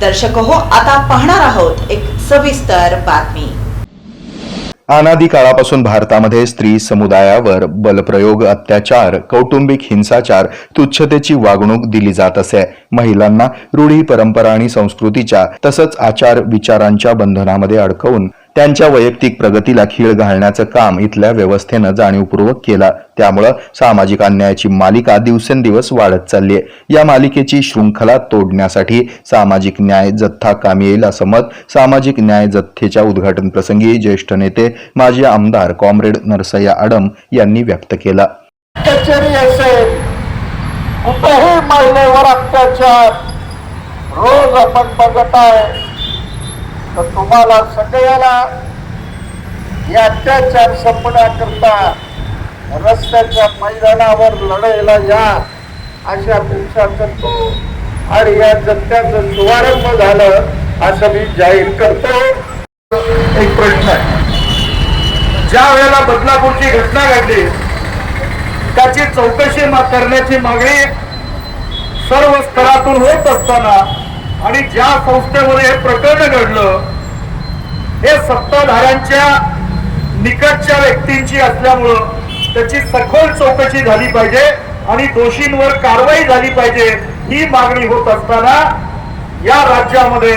दर्शक हो आता पाहणार आहोत एक सविस्तर बातमी. अनादी काळापासून भारतामध्ये स्त्री समुदायावर बलप्रयोग अत्याचार कौटुंबिक हिंसाचार तुच्छतेची वागणूक दिली जात असे. महिलांना रूढी परंपरा आणि संस्कृतीच्या तसंच आचार विचारांच्या बंधनामध्ये अडकवून त्यांच्या वैयक्तिक प्रगतीला खीळ घालण्याचं काम इथल्या व्यवस्थेनं जाणीवपूर्वक केला. त्यामुळं सामाजिक अन्यायाची मालिका दिवसेंदिवस वाढत चालली आहे या मालिकेची शृंखला तोडण्यासाठी सामाजिक न्याय जथ्था कामी येईल असं मत सामाजिक न्याय जथ्थेच्या उद्घाटन प्रसंगी ज्येष्ठ नेते माजी आमदार कॉम्रेड नरसय्या आडम यांनी व्यक्त केला. कुठेही महिलेवर अत्याचार रोज आपण बघत आहे. तर तुम्हाला सगळ्याला या अत्याचार संपण्याकरता रस्त्याच्या मैदानावर लढायला या अशा अपेक्षा करतो आणि या जत्याचं शुभारंभ झालं असं मी जाहीर करतो. एक प्रश्न आहे. ज्या वेळेला बदलापूरची घटना घडली त्याची चौकशी करण्याची मागणी सर्व स्तरातून होत असताना आणि ज्या संस्थेमध्ये हे प्रकरण घडलं हे सत्ताधाऱ्यांच्या निकटच्या व्यक्तींची असल्यामुळं त्याची सखोल चौकशी झाली पाहिजे आणि दोषींवर कारवाई झाली पाहिजे ही मागणी होत असताना या राज्यामध्ये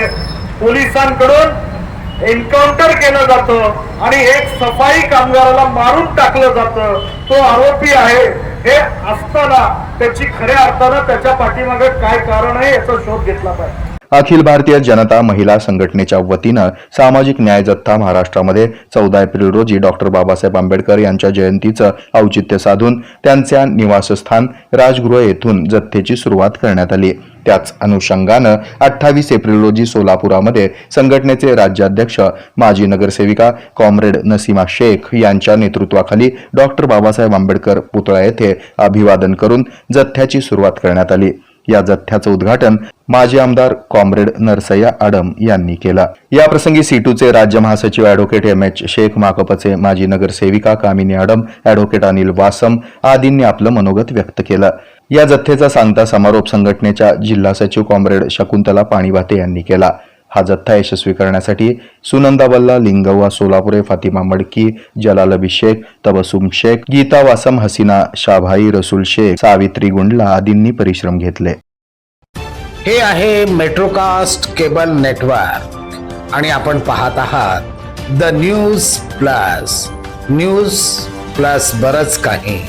पोलिसांकडून एन्काउंटर केलं जातं आणि एक सफाई कामगाराला मारून टाकलं जातं. तो आरोपी आहे हे असताना त्याची खऱ्या अर्थानं त्याच्या पाठीमागे काय कारण आहे याचा शोध घेतला पाहिजे. अखिल भारतीय जनता महिला संघटनेच्या वतीनं सामाजिक न्याय जत्था महाराष्ट्रामध्ये चौदा एप्रिल रोजी डॉक्टर बाबासाहेब आंबेडकर यांच्या जयंतीचं औचित्य साधून त्यांच्या निवासस्थान राजगृह येथून जत्थेची सुरुवात करण्यात आली. त्याच अनुषंगानं अठ्ठावीस एप्रिल रोजी सोलापुरामध्ये संघटनेचे राज्याध्यक्ष माजी नगरसेविका कॉम्रेड नसीमा शेख यांच्या नेतृत्वाखाली डॉक्टर बाबासाहेब आंबेडकर पुतळा येथे अभिवादन करून जथ्याची सुरुवात करण्यात आली. या जथ्याचं उद्घाटन माजी आमदार कॉम्रेड नरसय्या आडम यांनी केला. याप्रसंगी सीटूचे राज्य महासचिव अॅडव्होकेट एम एच शेख माकपचे माजी नगरसेविका कामिनी आडम अॅडव्होकेट अनिल वासम आदींनी आपलं मनोगत व्यक्त केलं. या जथ्थेचा सांगता समारोप संघटनेच्या जिल्हा सचिव कॉम्रेड शकुंतला पाणीवाते यांनी केला. हा जथ्था यशस्वी करण्यासाठी सुनंदा बल्ला लिंगवा सोलापुरे फातिमा मडकी जलालबी शेख तबसुम शेख गीता वासम हसीना शाभाई रसूल शेख सावित्री गुंडला आदींनी परिश्रम घेतले. हे आहे मेट्रोकास्ट केबल नेटवर्क आणि आपण पाहत आहात the news plus news plus बरच काही.